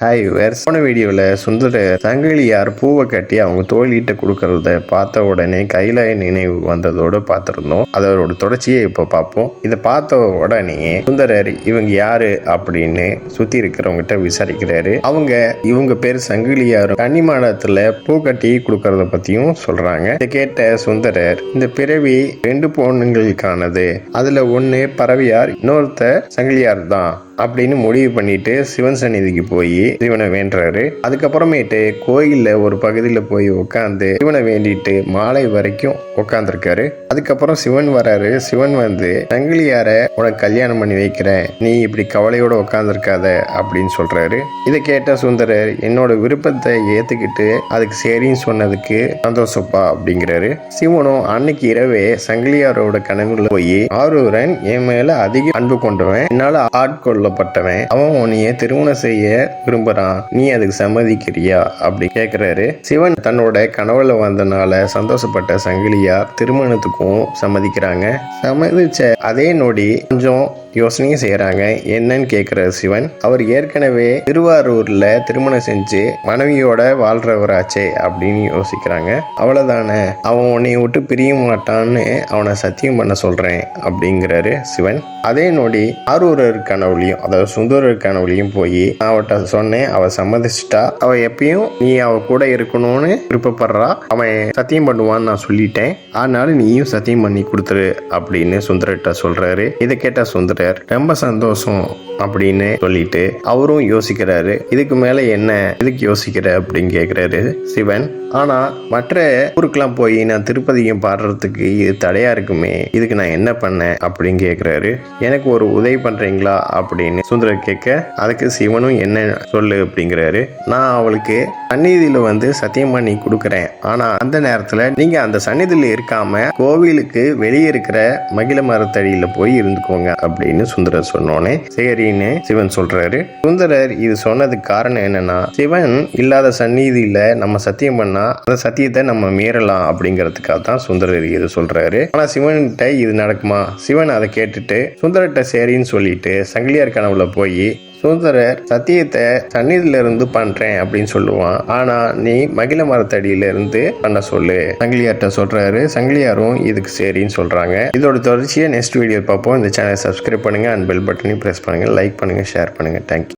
Hi வேர் போன வீடியோவில் சுந்தர சங்கிலியார் பூவை கட்டி அவங்க தோழிகிட்ட கொடுக்கறத பார்த்த உடனே கையில நினைவு வந்ததோடு பார்த்துருந்தோம். அதோட தொடர்ச்சியை இப்போ பார்ப்போம். இதை பார்த்த உடனே சுந்தரர் இவங்க யாரு? அப்படின்னு சுற்றி இருக்கிறவங்ககிட்ட விசாரிக்கிறாரு. அவங்க இவங்க பேர் சங்கிலியார். கன்னிமாடத்தில் பூ கட்டி கொடுக்கறத பற்றியும் சொல்கிறாங்க இதை கேட்ட சுந்தரர் இந்த பிறவி ரெண்டு பொண்ணுங்களுக்கானது. அதில் ஒன்று பறவையார் இன்னொருத்த சங்கிலியார் தான் அப்படின்னு முடிவு பண்ணிட்டு சிவன் சந்நிதிக்கு போய் சிவனை வேண்டுறாரு. அதுக்கப்புறமேட்டு கோயிலில் ஒரு பகுதியில் போய் உட்காந்து சிவனை வேண்டிட்டு மாலை வரைக்கும் உட்காந்துருக்காரு அதுக்கப்புறம் சிவன் வராரு. சிவன் வந்து சங்கிலியார உனக்கு கல்யாணம் பண்ணி வைக்கிறேன். நீ இப்படி கவலையோட உட்காந்துருக்காத அப்படின்னு சொல்றாரு. இதை கேட்ட சுந்தரர் என்னோட விருப்பத்தை ஏத்துக்கிட்டு அதுக்கு சரின்னு சொன்னதுக்கு சந்தோஷப்பா அப்படிங்கிறாரு. சிவனும் அன்னைக்கு இரவே சங்கிலியாரோட கனவுல போய் ஆரூரன் என் மேல அதிக அன்பு கொண்டவன். என்னால ஆட்கொள்ளப்பட்டவன். அவன் உன்னைய திருமணம் செய்ய விரும்புறான். நீ அதுக்கு சம்மதிக்கிறியா? அப்படி கேக்குறாரு. சிவன் தன்னோட கனவுல வந்தனால சந்தோஷப்பட்ட சங்கிலியா திருமணத்துக்கும் சம்மதிக்கிறாங்க. சம்மதிச்ச அதே நொடி கொஞ்சம் யோசனையும் செய்கிறாங்க என்னன்னு கேட்குறாரு சிவன் அவர் ஏற்கனவே திருவாரூரில் திருமணம் செஞ்சு மனைவியோட வாழ்றவராச்சே அப்படின்னு யோசிக்கிறாங்க. அவ்வளோதானே அவன் உன்னை விட்டு பிரிய மாட்டான்னு அவனை சத்தியம் பண்ண சொல்கிறேன் அப்படிங்கிறாரு சிவன். அதே நொடி ஆரூரர் கனவுலையும் அதாவது சுந்தரர் கனவுலையும் போய் அவட்ட சொன்னேன் அவ சம்மதிச்சிட்டா. அவ எப்பயும் நீ அவ கூட இருக்கணும்னு விருப்பப்படுறா. அவன் சத்தியம் பண்ணுவான்னு நான் சொல்லிட்டேன். அதனால நீயும் சத்தியம் பண்ணி கொடுத்துரு அப்படின்னு சுந்தரட்ட சொல்றாரு. இதை கேட்ட சுந்தரர் ரொம்ப சந்தோஷம் அப்படின்னு சொல்லிட்டு அவரும் யோசிக்கிறாரு. இதுக்கு மேல என்ன? இதுக்கு யோசிக்கிற? அப்படின்னு கேக்குறாரு சிவன். ஆனா மற்ற ஊருக்கெல்லாம் போய் நான் திருப்பதியும் பாடுறதுக்கு இது தடையா இருக்குமே இதுக்கு நான் என்ன பண்ணேன்? அப்படின்னு கேக்குறாரு. எனக்கு ஒரு உதவி பண்றீங்களா? அப்படின்னு சுந்தரர் கேட்க அதுக்கு சிவனும் என்ன சொல்லு அப்படிங்கிறாரு. நான் அவளுக்கு சந்நிதியில வந்து சத்தியம் பண்ணி கொடுக்குறேன். ஆனால் அந்த நேரத்தில் நீங்கள் அந்த சந்நிதியில் இருக்காம கோவிலுக்கு வெளியே இருக்கிற மகிழ மரத்தடியில் போய் இருந்துக்கோங்க அப்படின்னு சுந்தரர் சொன்னோன்னே சரின்னு சிவன் சொல்றாரு. சுந்தரர் இது சொன்னதுக்கு காரணம் என்னன்னா சிவன் இல்லாத சந்நிதியில் நம்ம சத்தியம் பண்ணா அந்த சத்தியத்தை நம்ம மீறலாம் அப்படிங்கிறதுக்காக தான் சுந்தரர் இது சொல்றாரு. ஆனால் சிவன்கிட்ட இது நடக்குமா? சிவன் அதை கேட்டுட்டு சுந்தரர்கிட்ட சரின்னு சொல்லிட்டு சங்கிலியார் கனவுல போய் சுதந்திரர் சத்தியத்தை சந்நிதியில இருந்து பண்றேன் அப்படின்னு சொல்லுவான். ஆனா நீ மகிழ மரத்தடியில இருந்து பண்ண சொல்லு. சங்கிலியார்ட்ட சொல்றாரு. சங்கிலியாரும் இதுக்கு சரின்னு சொல்றாங்க. இதோட தொடர்ச்சியை நெக்ஸ்ட் வீடியோ பார்ப்போம். இந்த சேனலை சப்ஸ்கிரைப் பண்ணுங்க. அண்ட் பெல் பட்டனையும் ப்ரெஸ் பண்ணுங்க. லைக் பண்ணுங்க ஷேர் பண்ணுங்க. Thank you